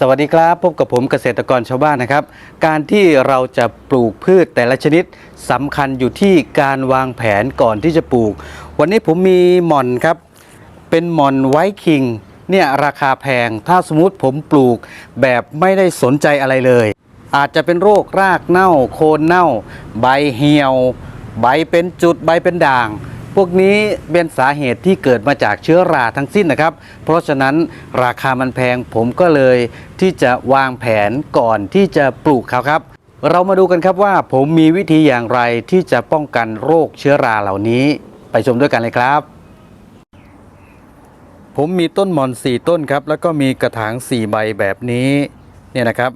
สวัสดีครับ พบกับผมเกษตรกรชาวบ้านนะครับ การที่เราจะปลูกพืชแต่ละชนิดสำคัญอยู่ที่การวางแผนก่อนที่จะปลูก วันนี้ผมมีหม่อนครับ เป็นหม่อนไวท์คิงเนี่ยราคาแพง ถ้าสมมติผมปลูกแบบไม่ได้สนใจอะไรเลย อาจจะเป็นโรครากเน่า โคนเน่า ใบเหี่ยว ใบเป็นจุดใบเป็นด่าง พวกนี้เป็นสาเหตุที่เกิดมาจากเชื้อราทั้งสิ้นนะครับ เพราะฉะนั้นราคามันแพงผมก็เลยที่จะวางแผนก่อนที่จะปลูกเขาครับ เรามาดูกันครับว่าผมมีวิธีอย่างไรที่จะป้องกันโรคเชื้อราเหล่านี้ ไปชมด้วยกันเลยครับผมมีต้นหมอนสี่ต้นครับ แล้วก็มีกระถางสี่ใบแบบนี้เนี่ยนะครับ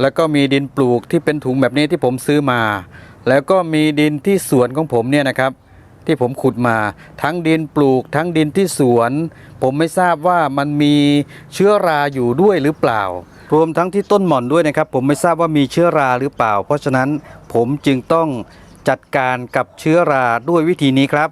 แล้วก็มีดินปลูกที่เป็นถุงแบบนี้ที่ผมซื้อมา แล้วก็มีดินที่สวนของผมเนี่ยนะครับ ที่ผมขุดมา ทั้งดินปลูก ทั้งดินที่สวน ผมไม่ทราบว่ามันมีเชื้อราอยู่ด้วยหรือเปล่า รวมทั้งที่ต้นหม่อนด้วยนะครับ ผมไม่ทราบว่ามีเชื้อราหรือเปล่า เพราะฉะนั้นผมจึงต้องจัดการกับเชื้อราด้วยวิธีนี้ครับ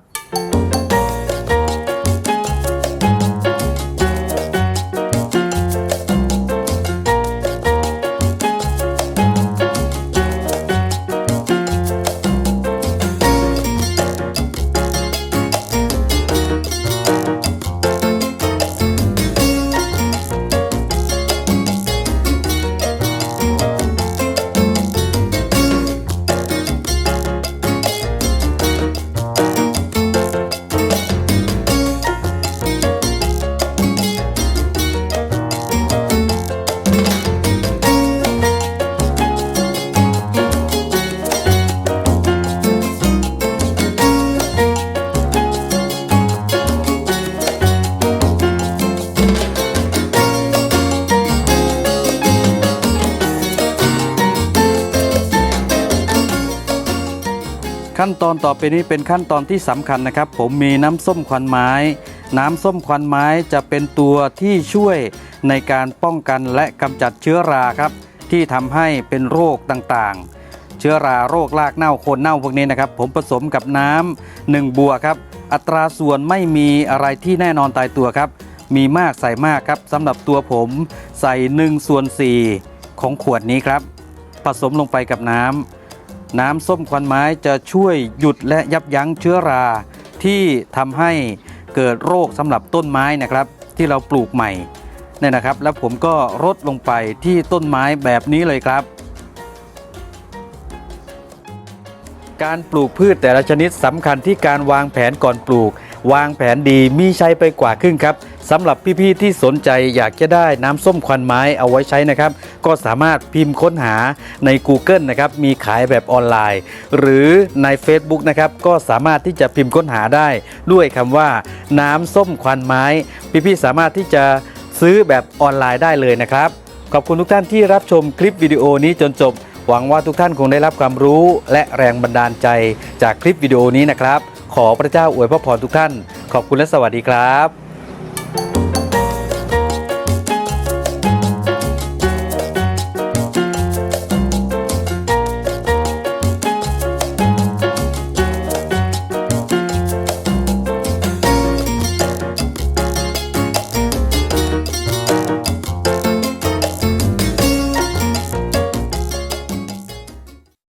ขั้นตอนต่อไปนี้เป็นขั้นตอนที่สำคัญนะครับ ผมมีน้ำส้มควันไม้ น้ำส้มควันไม้จะเป็นตัวที่ช่วยในการป้องกันและกำจัดเชื้อราครับ ที่ทำให้เป็นโรคต่างๆ เชื้อราโรครากเน่าโคนเน่าพวกนี้นะครับ ผมผสมกับน้ำหนึ่งบัวครับ อัตราส่วนไม่มีอะไรที่แน่นอนตายตัวครับ มีมากใส่มากครับสำหรับตัวผมใส่1ส่วน4ของขวดนี้ครับ ผสมลงไปกับน้ำ น้ำส้มควันไม้จะช่วยหยุดและยับยั้งเชื้อรา ที่ทำให้เกิดโรคสำหรับต้นไม้นะครับ ที่เราปลูกใหม่เนี่ยนะครับ แล้วผมก็รดลงไปที่ต้นไม้แบบนี้เลยครับ การปลูกพืชแต่ละชนิดสำคัญที่การวางแผนก่อนปลูก วางแผนดีมีใช้ไปกว่าครึ่งครับ สำหรับพี่ๆที่สนใจอยากจะได้น้ำส้มควันไม้เอาไว้ใช้นะครับ ก็สามารถพิมพ์ค้นหาใน Google นะครับมีขายแบบออนไลน์ หรือใน Facebook นะครับก็สามารถที่จะพิมพ์ค้นหาได้ ด้วยคำว่า น้ำส้มควันไม้ พี่ๆสามารถที่จะซื้อแบบออนไลน์ได้เลยนะครับ ขอบคุณทุกท่านที่รับชมคลิปวิดีโอนี้จนจบ หวังว่าทุกท่านคงได้รับความรู้และแรงบันดาลใจจากคลิปวิดีโอนี้นะครับ ขอพระเจ้าอวยพระพรทุกท่าน ขอบคุณและสวัสดีครับ